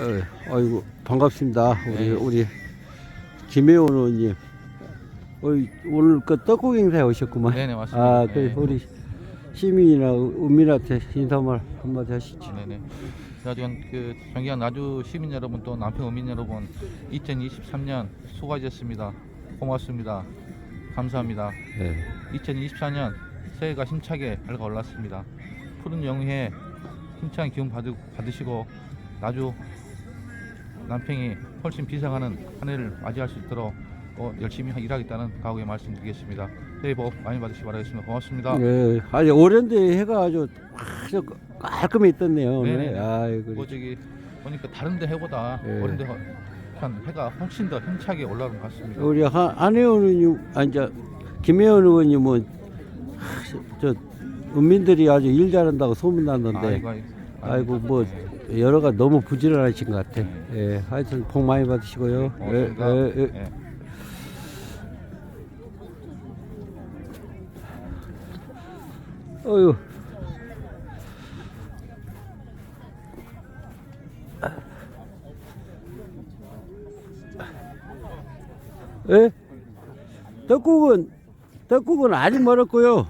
어, 아이고 반갑습니다. 우리 네. 우리 김혜원 의원님. 어이, 오늘 그 떡국 행사에 오셨구만. 네네, 맞습니다. 아, 그 네. 우리 시민이나 은민한테 인사말 한마디 하시죠. 네네. 그래가지고 그 존경한 나주 시민 여러분 또 남평 어민 여러분 2023년 수고하셨습니다. 고맙습니다. 감사합니다. 네. 2024년 새해가 힘차게 밝아올랐습니다. 푸른 영해 힘찬 기운 받으, 받으시고 나주 남평이 훨씬 비상하는 한 해를 맞이할 수 있도록 어, 열심히 일하겠다는 각오의 말씀드리겠습니다. 새해 복 많이 받으시기 바라겠습니다. 고맙습니다. 네. 아주 오랜데 해가 아주 아주 깔끔히 떴네요. 오늘. 아이고. 뭐 저기 보니까 다른 데 해보다 예. 어른데 한 해가 훨씬 더 힘차게 올라오는 것 같습니다. 우리 한 의원님, 아니 저 김혜원 의원님은 하, 저 은민들이 아주 일 잘한다고 소문 났는데 아이고, 아이고, 아이고 뭐 예. 여러가 너무 부지런하신 것 같아. 예, 하여튼 복 많이 받으시고요. 예, 고맙습니다. 예, 예. 예. 어유. 예? 떡국은 떡국은 아직 멀었고요.